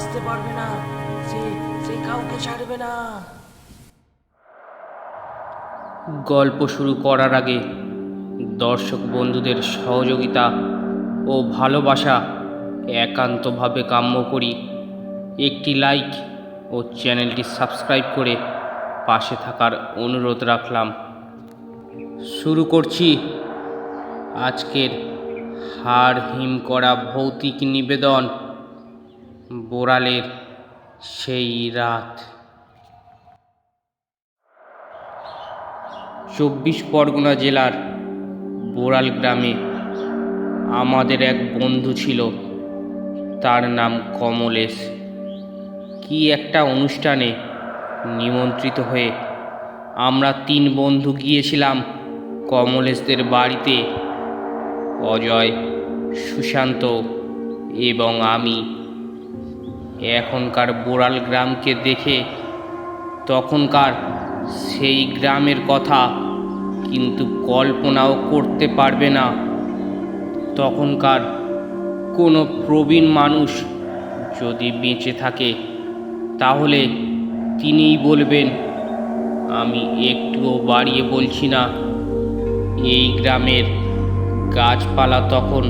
বাঁচতে পারবে না, সে সে কাউকে ছাড়বে না। গল্প শুরু করার আগে দর্শক বন্ধুদের সহযোগিতা ও ভালোবাসা একান্তভাবে কাম্য করি। একটি লাইক ও চ্যানেলটি সাবস্ক্রাইব করে পাশে থাকার অনুরোধ রাখলাম। শুরু করছি আজকের হাড় হিম করা ভৌতিক নিবেদন। বোরালের সেই রাত। চব্বিশ পরগনা জেলার বোড়াল গ্রামে আমাদের এক বন্ধু ছিল, তার নাম কমলেশ। কি একটা অনুষ্ঠানে নিমন্ত্রিত হয়ে আমরা তিন বন্ধু গিয়েছিলাম কমলেশদের বাড়িতে, অজয়, সুশান্ত এবং আমি। এখনকার বোড়াল গ্রামকে দেখে তখনকার সেই গ্রামের কথা কিন্তু কল্পনাও করতে পারবে না। তখনকার কোনো প্রবীণ মানুষ যদি বেঁচে থাকে, তাহলে তিনিই বলবেন, আমি একটুও বাড়িয়ে বলছি না। এই গ্রামের গাছপালা তখন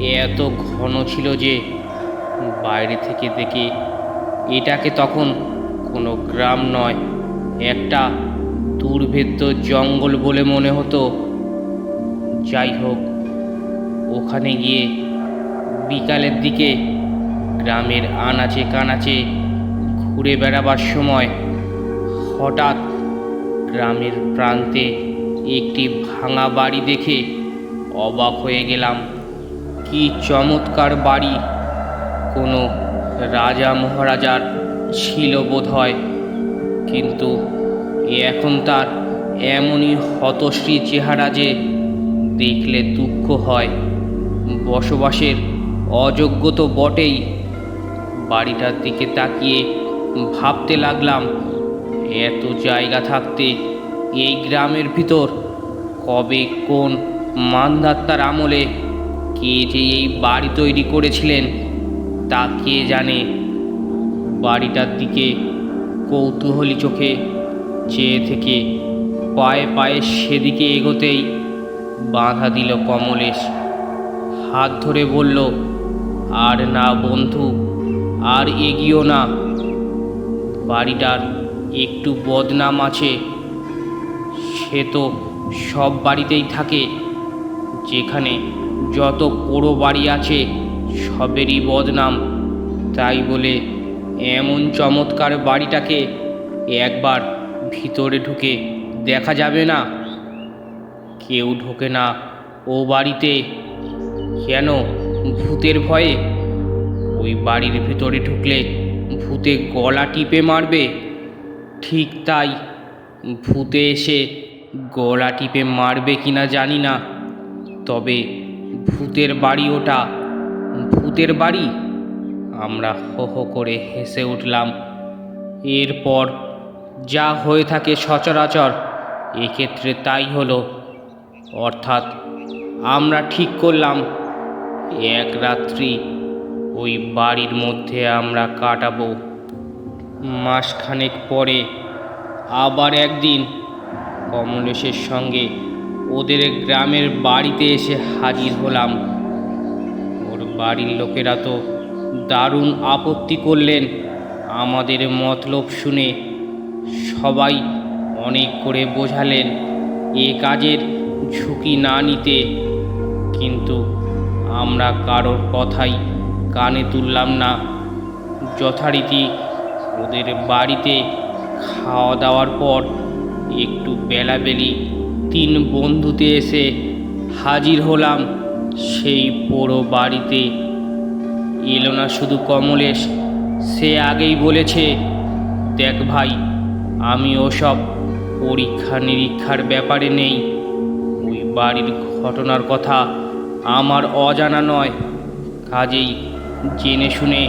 এত ঘন ছিল যে বাইরে থেকে দেখে এটাকে তখন কোনো গ্রাম নয়, একটা দুর্ভেদ্য জঙ্গল বলে মনে হতো। যাই হোক, ওখানে গিয়ে বিকালের দিকে গ্রামের আনাচে কানাচে ঘুরে বেড়াবার সময় হঠাৎ গ্রামের প্রান্তে একটি ভাঙা বাড়ি দেখে অবাক হয়ে গেলাম। কি চমৎকার বাড়ি! কোনো রাজা মহারাজার ছিল বোধ হয় কিন্তু এখন তার এমনই হতশ্রী চেহারা যে দেখলে দুঃখ হয়। বসবাসের অযোগ্য তো বটেই। বাড়িটার দিকে তাকিয়ে ভাবতে লাগলাম, এত জায়গা থাকতে এই গ্রামের ভিতর কবে কোন মান্ধাত্তার আমলে কে যে এই বাড়ি তৈরি করেছিলেন? তা কে জানে বাড়িটার দিকে কৌতূহলী চোখে, চেয়ে থেকে পায়ে পায়ে সেদিকে এগোতেই বাধা দিল কমলেশ। হাত ধরে বলল, আর না বন্ধু, আর এগিয়েও না। বাড়িটার একটু বদনাম আছে। সে তো সব বাড়িতেই থাকে, যেখানে যত পোড়ো বাড়ি আছে সবেরই বদনাম। তাই বলে এমন চমৎকার বাড়িটাকে একবার ভিতরে ঢুকে দেখা যাবে না। কেউ ঢোকে না ও বাড়িতে। কেন ভূতের ভয়ে? ওই বাড়ির ভিতরে ঢুকলে ভূতে গলা টিপে মারবে। ঠিক তাই ভূতে এসে গলা টিপে মারবে কিনা জানি না। তবে ভূতের বাড়ি ওটা ভূতের বাড়ি? আমরা হো হো করে হেসে উঠলাম। এরপর যা হয়ে থাকে সচরাচর, এক্ষেত্রে তাই হলো। অর্থাৎ আমরা ঠিক করলাম, এক রাত্রি ওই বাড়ির মধ্যে আমরা কাটাবো। মাসখানেক পরে আবার একদিন কমলেশের সঙ্গে ওদের গ্রামের বাড়িতে এসে হাজির হলাম। ওর বাড়ির লোকেরা তো দারুণ আপত্তি করলেন। আমাদের মতলব শুনে সবাই অনেক করে বোঝালেন এ কাজের ঝুঁকি না নিতে। কিন্তু আমরা কারোর কথাই কানে তুললাম না। যথারীতি ওদের বাড়িতে খাওয়া দাওয়ার পর একটু বেলাবেলি তিন বন্ধুতে এসে হাজির হলাম। সেই পোড়ো বাড়িতে এলো না শুধু কমলেশ। সে আগেই বলেছে, দেখ ভাই, আমি ওসব পরীক্ষা নিরীক্ষার ব্যাপারে নেই। ওই বাড়ির ঘটনার কথা আমার অজানা নয়। কাজেই জেনে শুনে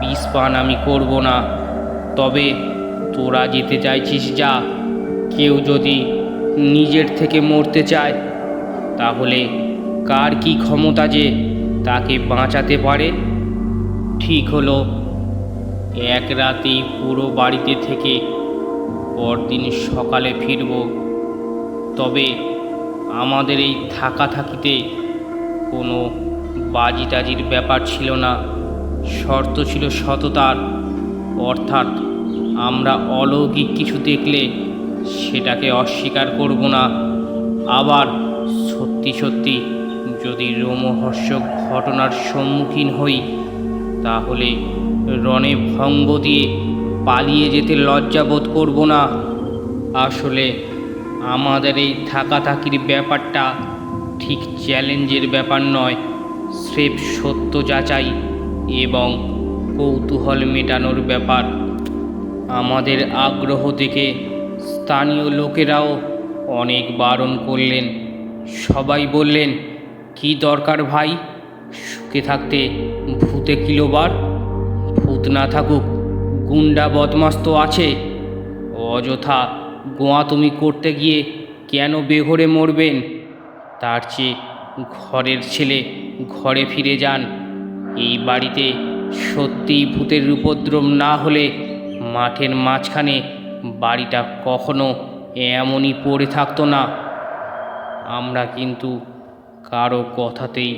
বিষ পান আমি করব না। তবে তোরা যেতে চাইছিস যা। কেউ যদি নিজের থেকে মরতে চায়, তাহলে কার কি ক্ষমতা যে তাকে বাঁচাতে পারে? ঠিক হলো, এক রাতেই পুরো বাড়িতে থেকে পরদিন সকালে ফিরব। তবে আমাদের এই থাকা থাকিতে কোনো বাজি টাজির ব্যাপার ছিল না। শর্ত ছিল সততার। অর্থাৎ আমরা অলৌকিক কিছু দেখলে সেটাকে অস্বীকার করব না। আবার সত্যি সত্যি যদি রোমহর্ষক ঘটনার সম্মুখীন হই, তাহলে রণে ভঙ্গ দিয়ে পালিয়ে যেতে লজ্জাবোধ করব না। আসলে আমাদের এই থাকাথাকির ব্যাপারটা ঠিক চ্যালেঞ্জের ব্যাপার নয়, স্রেফ সত্য যাচাই এবং কৌতূহল মেটানোর ব্যাপার। আমাদের আগ্রহ দেখে স্থানীয় লোকেরাও অনেক বারণ করলেন, সবাই বললেন কি দরকার ভাই? সুখে থাকতে ভূতে কিলোবার? ভূত না থাকুক, গুন্ডা বদমাস তো আছে। অযথা গোয়া তুমি করতে গিয়ে কেন বেঘরে মরবেন? তার চেয়ে ঘরের ছেলে ঘরে ফিরে যান। এই বাড়িতে সত্যিই ভূতের উপদ্রব না হলে মাঠের মাঝখানে বাড়িটা কখনো এমনই পড়ে থাকতো না। আমরা কিন্তু কারও কথাতেই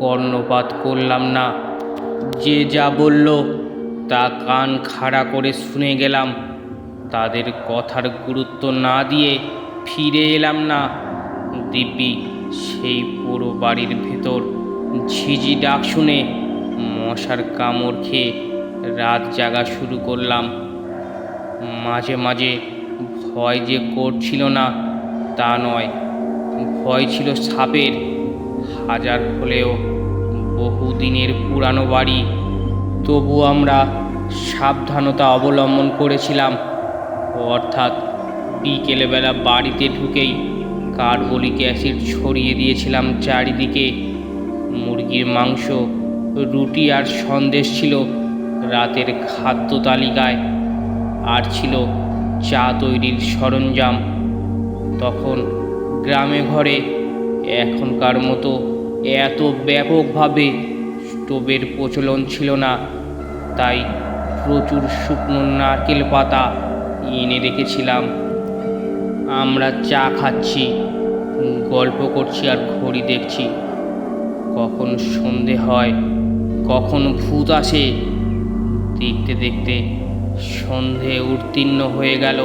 কর্ণপাত করলাম না। যে যা বলল, তা কান খাড়া করে শুনে গেলাম। তাদের কথার গুরুত্ব না দিয়ে ফিরে এলাম না। দিব্যি সেই পুরো বাড়ির ভেতর ঝিঝি ডাক শুনে মশার কামড় খেয়ে রাত জাগা শুরু করলাম। মাঝে মাঝে ভয় যে করছিল না, তা নয় ভয় ছিল সাপের। হাজার হলেও বহুদিনের পুরানো বাড়ি। তবু আমরা সাবধানতা অবলম্বন করেছিলাম। অর্থাৎ বিকেলবেলা বাড়িতে ঢুকেই কার্বলিক অ্যাসিড ছড়িয়ে দিয়েছিলাম চারিদিকে। মুরগির মাংস, রুটি আর সন্দেশ ছিল রাতের খাদ্য তালিকায়। আর ছিল চা তৈরির সরঞ্জাম। তখন গ্রামে ঘরে এখনকার মতো এত ব্যাপকভাবে স্টোভের প্রচলন ছিল না। তাই প্রচুর শুকনো নারকেল পাতা এনে রেখেছিলাম। আমরা চা খাচ্ছি, গল্প করছি আর ঘড়ি দেখছি। কখন সন্ধে হয়, কখন ভূত আসে, দেখতে দেখতে সন্ধে উত্তীর্ণ হয়ে গেল।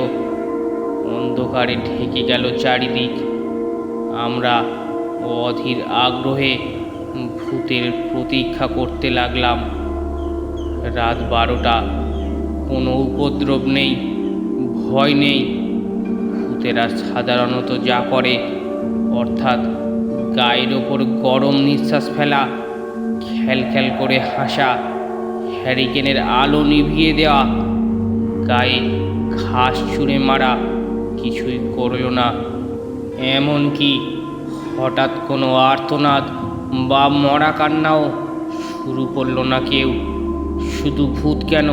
অন্ধকারে ঢেকে গেল চারিদিক। আমরা অধীর আগ্রহে ভূতের প্রতীক্ষা করতে লাগলাম। রাত বারোটা। কোনো উপদ্রব নেই, ভয় নেই। ভূতেরা সাধারণত যা করে, অর্থাৎ গায়ের ওপর গরম নিঃশ্বাস ফেলা খ্যাল করে হাসা, হ্যারিকেনের আলো নিভিয়ে দেওয়া, গায়ে ঘাস ছুঁড়ে মারা, কিছুই করল না। এমনকি হঠাৎ কোনো আর্তনাদ বা মরা কান্নাও শুরু করল না কেউ। শুধু ভূত কেন?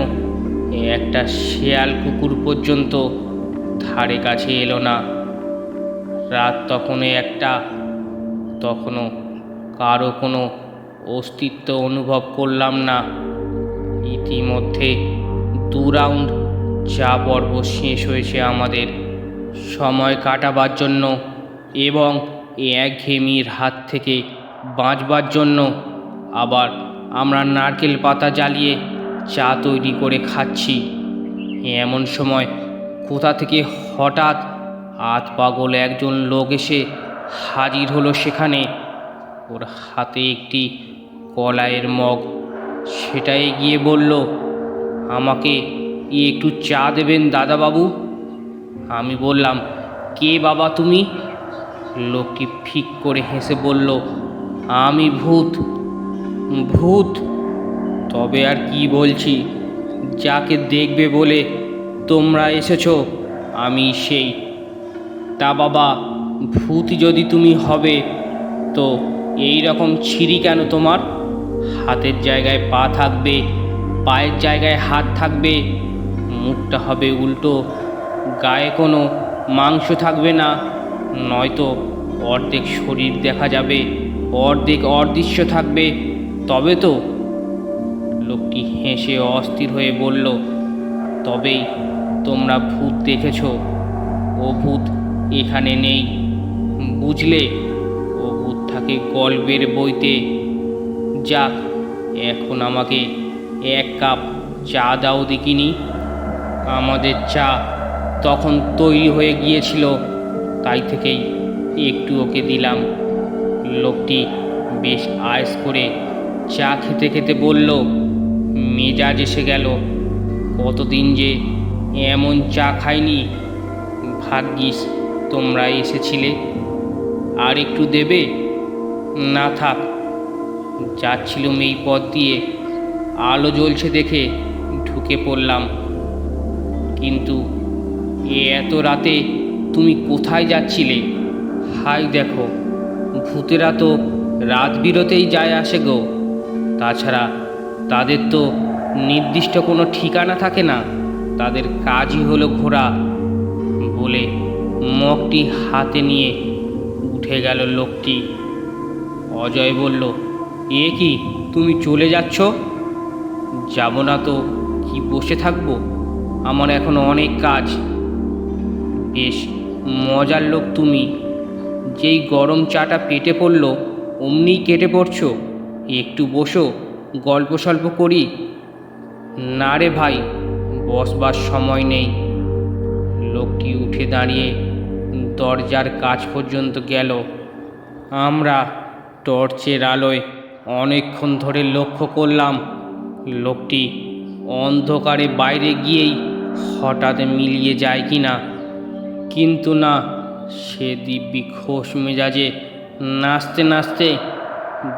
একটা শেয়াল কুকুর পর্যন্ত ধারে কাছে এলো না। রাত তখনই একটা, তখনও কারও কোনো অস্তিত্ব অনুভব করলাম না। ইতিমধ্যে দু রাউন্ড চা পর্ব শেষ হয়েছে আমাদের সময় কাটাবার জন্য এবং একঘেয়েমির হাত থেকে বাঁচবার জন্য আবার আমরা নারকেল পাতা জ্বালিয়ে চা তৈরি করে খাচ্ছি। এমন সময় কোথা থেকে হঠাৎ হাত পাগল একজন লোক এসে হাজির হলো সেখানে। ওর হাতে একটি কলাইয়ের মগ। সেটা এগিয়ে বলল, আমাকে একটু চা দেবেন দাদাবাবু? আমি বললাম, কে বাবা তুমি? লোকটি ফিক করে হেসে বলল, আমি ভূত ভূত। তবে আর কি বলছি, যাকে দেখবে বলে তোমরা এসেছ, আমি সেই। তা বাবা, ভূত যদি তুমি হবে, তো এই রকম ছিঁড়ি কেন তোমার? হাতের জায়গায় পা থাকবে, পায়ের জায়গায় হাত থাকবে, মুখটা হবে উল্টো, গায়ে কোনো মাংস থাকবে না। নয়তো অর্ধেক শরীর দেখা যাবে, অর্ধেক অদৃশ্য থাকবে। তবে তো লোকটি হেসে অস্থির হয়ে বলল, তবেই তোমরা ভূত দেখেছ। ও ভূত এখানে নেই। বুঝলে, ও ভূত থাকে গল্পের বইতে। যাক, এখন আমাকে এক কাপ চা দাও দেখিনি। আমাদের চা তখন তৈরি হয়ে গিয়েছিল। তাই থেকেই একটু ওকে দিলাম। লোকটি বেশ আয়েস করে চা খেতে খেতে বলল, মেজাজ এসে গেল। কতদিন যে এমন চা খাইনি। ভাগ্যিস তোমরা এসেছিলে। আর একটু দেবে? না থাক। যাচ্ছিলুম এই পথ দিয়ে। আলো জ্বলছে দেখে ঢুকে পড়লাম। কিন্তু এ এত রাতে তুমি কোথায় যাচ্ছিলে? হাই দেখো, ভূতেরা তো রাত বিরতেই যায় আসে গো। তাছাড়া তাদের তো নির্দিষ্ট কোনো ঠিকানা থাকে না। তাদের কাজই হলো ঘোরা বলে মগটি হাতে নিয়ে উঠে গেল লোকটি। অজয় বলল, এ কি, তুমি চলে যাচ্ছ? যাব না তো, কি বসে থাকব? আমার এখন অনেক কাজ। বেশ মজার লোক তুমি। যেই গরম চাটা পেটে পড়ল, অমনিই কেটে পড়ছো। একটু বসো, গল্প সল্প করি। না রে ভাই, বসবার সময় নেই। লোকটি উঠে দাঁড়িয়ে দরজার কাছ পর্যন্ত গেল। আমরা টর্চের আলোয় অনেকক্ষণ ধরে লক্ষ্য করলাম, লোকটি অন্ধকারে বাইরে গিয়েই হঠাৎ মিলিয়ে যায় কি না কিন্তু না, সে দিব্যি খোশ মেজাজে নাচতে নাচতে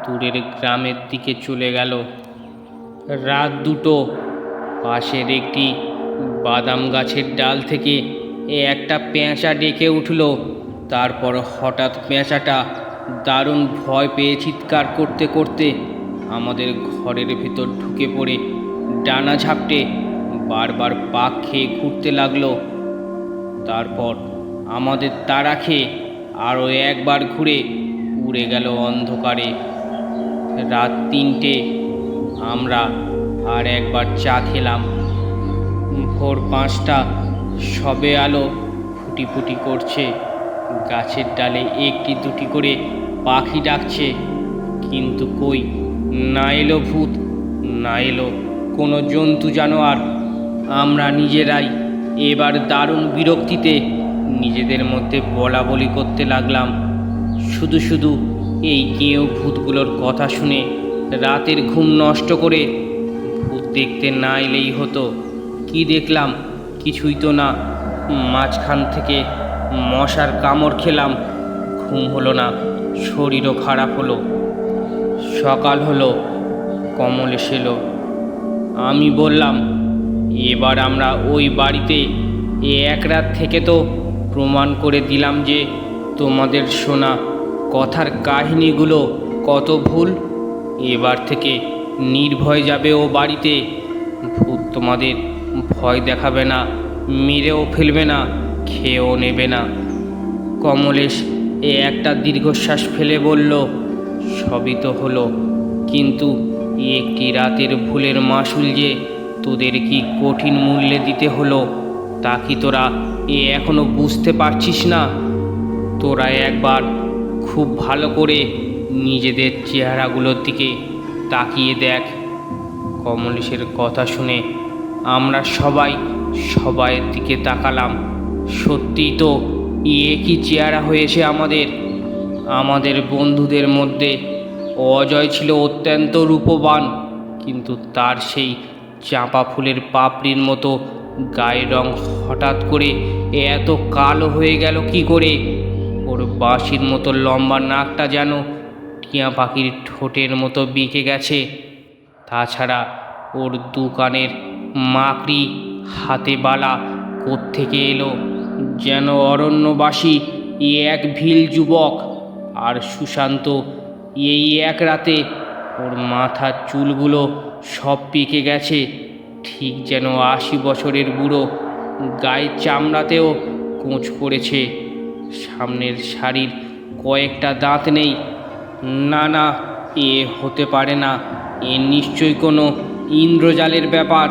দূরের গ্রামের দিকে চলে গেল। রাত দুটো, পাশের একটি বাদাম গাছের ডাল থেকে একটা পেঁচা ডেকে উঠল। তারপর হঠাৎ পেঁচাটা দারুণ ভয় পেয়ে চিৎকার করতে করতে আমাদের ঘরের ভেতর ঢুকে পড়ে। ডানা ঝাপটে বারবার পাক খেয়ে ঘুরতে লাগল। তারপর আমাদের তাড়া খেয়ে আরও একবার ঘুরে উড়ে গেল অন্ধকারে। রাত তিনটে, আমরা আর একবার চা খেলাম। ভোর পাঁচটা, সবে আলো ফুটি ফুটি করছে। গাছের ডালে একটি দুটি করে পাখি ডাকছে, কিন্তু কই? না এলো ভূত, না এলো কোনো জন্তু জানোয়ার। আমরা নিজেরাই এবার দারুণ বিরক্তিতে নিজেদের মধ্যে বলা বলি করতে লাগলাম। শুধু শুধু এই কেউ ভূতগুলোর কথা শুনে রাতের ঘুম নষ্ট করে ভূত দেখতে না এলেই হতো। কি দেখলাম? কিছুই তো না। মাঝখান থেকে মশার কামড় খেলাম। ঘুম হলো না, শরীরও খারাপ হলো। সকাল হলো, কমল এসেলো। আমি বললাম এবার আমরা ওই বাড়িতে এ এক রাত থেকে তো প্রমাণ করে দিলাম যে তোমাদের শোনা কথার কাহিনীগুলো কত ভুল। এবার থেকে নির্ভয় যাবে ও বাড়িতে। ভূত তোমাদের ভয় দেখাবে না, মেরেও ফেলবে না, খেয়েও নেবে না। কমলেশ এ একটা দীর্ঘশ্বাস ফেলে বলল, সবই তো হলো। কিন্তু একটি রাতের ভুলের মাসুল যে তোদের কি কঠিন মূল্যে দিতে হলো? তা কি তোরা এ এখনও বুঝতে পারছিস না? তোরা একবার খুব ভালো করে নিজেদের চেহারাগুলোর দিকে তাকিয়ে দেখ। কমলেশের কথা শুনে আমরা সবাই সবাইয়ের দিকে তাকালাম। সত্যিই তো এ কি চেহারা হয়েছে আমাদের? আমাদের বন্ধুদের মধ্যে অজয় ছিল অত্যন্ত রূপবান, কিন্তু তার সেই চাঁপা ফুলের পাপড়ির মতো গায়ের রং হঠাৎ করে এত কালো হয়ে গেল কি করে? ওর বাঁশির মতো লম্বা নাকটা যেন টিয়া পাখির ঠোঁটের মতো বেঁকে গেছে। তাছাড়া ওর দোকানের মাকড়ি হাতে বালা কোত্থেকে এলো? যেন অরণ্যবাসী এক ভিল যুবক আর সুশান্ত, এই এক রাতে ওর মাথার চুলগুলো সব পেকে গেছে। ঠিক যেন আশি বছরের বুড়ো গায়ের চামড়াতেও কোঁচ পড়েছে। সামনের শাড়ির কয়েকটা দাঁত নেই। না না, এ হতে পারে না। এ নিশ্চয়ই কোনো ইন্দ্রজালের ব্যাপার।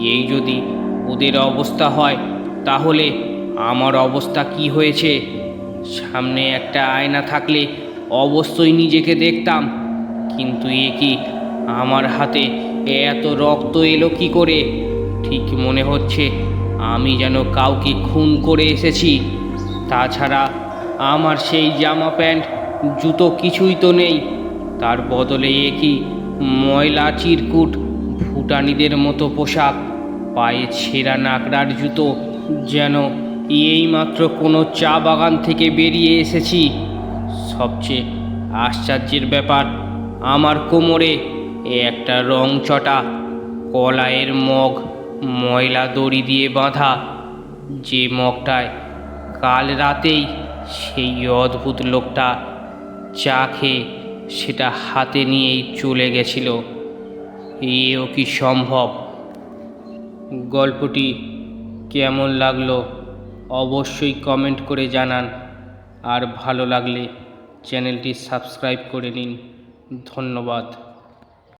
এই যদি ওদের অবস্থা হয়, তাহলে আমার অবস্থা কি হয়েছে? সামনে একটা আয়না থাকলে অবশ্যই নিজেকে দেখতাম। কিন্তু এ কি? আমার হাতে এত রক্ত এলো কি করে? ঠিক মনে হচ্ছে আমি যেন কাউকে খুন করে এসেছি। তাছাড়া আমার সেই জামা প্যান্ট, জুতো কিছুই তো নেই। তার বদলে এ কি ময়লা চিরকুট, ভুটানিদের মতো পোশাক, পায়ে ছেঁড়া নাকড়ার জুতো, যেন এইমাত্র কোনো চা বাগান থেকে বেরিয়ে এসেছি? সবচেয়ে আশ্চর্যের ব্যাপার আমার কোমরে একটা রং চটা, কলায়ের মগ, ময়লা দড়ি দিয়ে বাঁধা। যে মগটায় কাল রাতেই সেই অদ্ভুত লোকটা চা খেয়ে সেটা হাতে নিয়েই চলে গেছিল। এও কি সম্ভব? গল্পটি কেমন লাগল অবশ্যই কমেন্ট করে জানান। আর ভালো লাগলে চ্যানেলটি সাবস্ক্রাইব করে নিন। ধন্যবাদ।